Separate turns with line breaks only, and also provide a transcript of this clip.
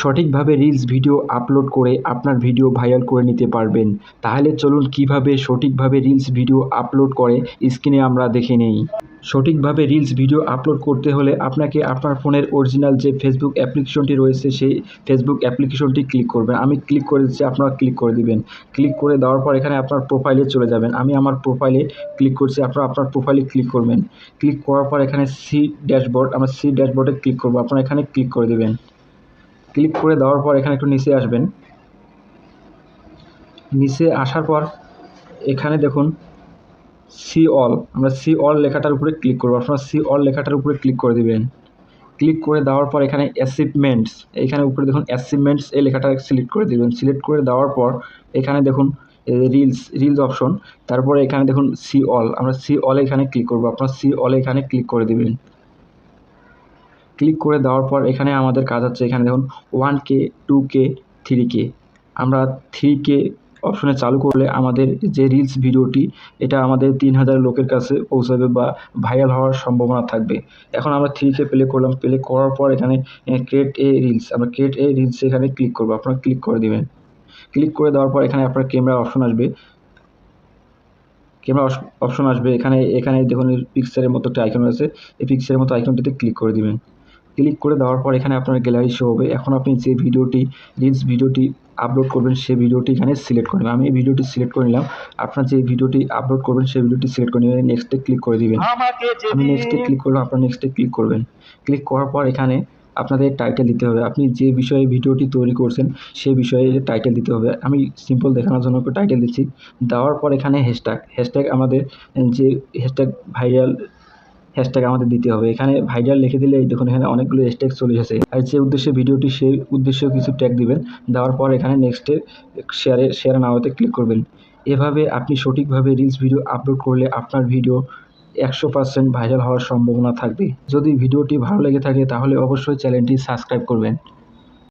সঠিকভাবে reels video upload করে আপনার ভিডিও ভাইরাল করে নিতে পারবেন। তাহলে চলুন কীভাবে সঠিকভাবে রিলস ভিডিও আপলোড করে স্ক্রিনে আমরা দেখে নেই। সঠিকভাবে রিলস ভিডিও আপলোড করতে হলে আপনাকে আপনার ফোনের অরিজিনাল যে ফেসবুক অ্যাপ্লিকেশনটি রয়েছে, সেই ফেসবুক অ্যাপ্লিকেশনটি ক্লিক করবেন। আমি ক্লিক করে দিচ্ছি, আপনারা ক্লিক করে দিবেন। ক্লিক করে দেওয়ার পর এখানে আপনার প্রোফাইলে চলে যাবেন। আমি আমার প্রোফাইলে ক্লিক করছি, আপনারা আপনার প্রোফাইলে ক্লিক করবেন। ক্লিক করার পর এখানে সি ড্যাশবোর্ড আমরা সি ড্যাশবোর্ডে ক্লিক করব। আপনারা এখানে ক্লিক করে দেবেন। ক্লিক করে দেওয়ার পর এখানে একটু নিচে আসবেন। নিচে আসার পর এখানে দেখুন সি অল আমরা সি অল লেখাটার উপরে ক্লিক করব। আপনারা সি অল লেখাটার উপরে ক্লিক করে দিবেন। ক্লিক করে দেওয়ার পর এখানে অ্যাচিভমেন্টস এখানে উপরে দেখুন অ্যাচিভমেন্টস এই লেখাটা সিলেক্ট করে দিবেন। সিলেক্ট করে দেওয়ার পর এখানে দেখুন রিলস রিলস অপশন তারপরে এখানে দেখুন সি অল আমরা সি অল এখানে ক্লিক করব। আপনার সি অল এখানে ক্লিক করে দিবেন। ক্লিক করে দেওয়ার পর এখানে আমাদের কাজ হচ্ছে, এখানে দেখুন one K two K three K আমরা থ্রি কে অপশনে চালু করলে আমাদের যে রিলস ভিডিওটি, এটা আমাদের তিন হাজার লোকের কাছে পৌঁছাবে বা ভাইরাল হওয়ার সম্ভাবনা থাকবে। এখন আমরা থ্রি কে প্লে করলাম প্লে করার পর এখানে ক্রিয়েট এ রিলস আমরা ক্রিয়েট এ রিলস এখানে ক্লিক করব, আপনারা ক্লিক করে দেবেন। ক্লিক করে দেওয়ার পর এখানে আপনার ক্যামেরা অপশন আসবে। ক্যামেরা অপশন আসবে। এখানে এখানে দেখুন পিকচারের মতো একটা আইকন আছে। এই পিকচারের মতো আইকনটিতে ক্লিক করে দিবেন। ক্লিক করে দেওয়ার পর এখানে আপনার গ্যালারি শো হবে। এখন আপনি যে ভিডিওটি রিলস ভিডিওটি আপলোড করবেন সেই ভিডিওটি এখানে সিলেক্ট করে নেবেন আমি এই ভিডিওটি সিলেক্ট করে নিলাম। আপনার যে ভিডিওটি আপলোড করবেন সেই ভিডিওটি সিলেক্ট করে নেবেন নেক্সটে ক্লিক করে দিবেন। আমি নেক্সটে ক্লিক করলাম আপনার নেক্সটে ক্লিক করবেন। ক্লিক করার পর এখানে আপনাদের টাইটেল দিতে হবে। আপনি যে বিষয়ে ভিডিওটি তৈরি করছেন সেই বিষয়ে টাইটেল দিতে হবে। আমি সিম্পল দেখানোর জন্য একটু টাইটেল দিচ্ছি। দেওয়ার পর এখানে হ্যাশট্যাগ হ্যাশট্যাগ আমাদের যে হ্যাশট্যাগ ভাইরাল হ্যাশট্যাগ আমাদের দিতে হবে। এখানে ভাইরাল লিখে দিলে দেখুন, এখানে অনেকগুলো হ্যাশট্যাগ চলে এসেছে। আর যে উদ্দেশ্যে ভিডিওটি, সেই উদ্দেশ্যেও কিছু ট্যাগ দিবেন। দেওয়ার পর এখানে নেক্সটে শেয়ারে শেয়ার নাওতে ক্লিক করবেন। এভাবে আপনি সঠিকভাবে রিলস ভিডিও আপলোড করলে আপনার ভিডিও একশো পার্সেন্ট ভাইরাল হওয়ার সম্ভাবনা থাকবে। যদি ভিডিওটি ভালো লেগে থাকে, তাহলে অবশ্যই চ্যানেলটি সাবস্ক্রাইব করবেন।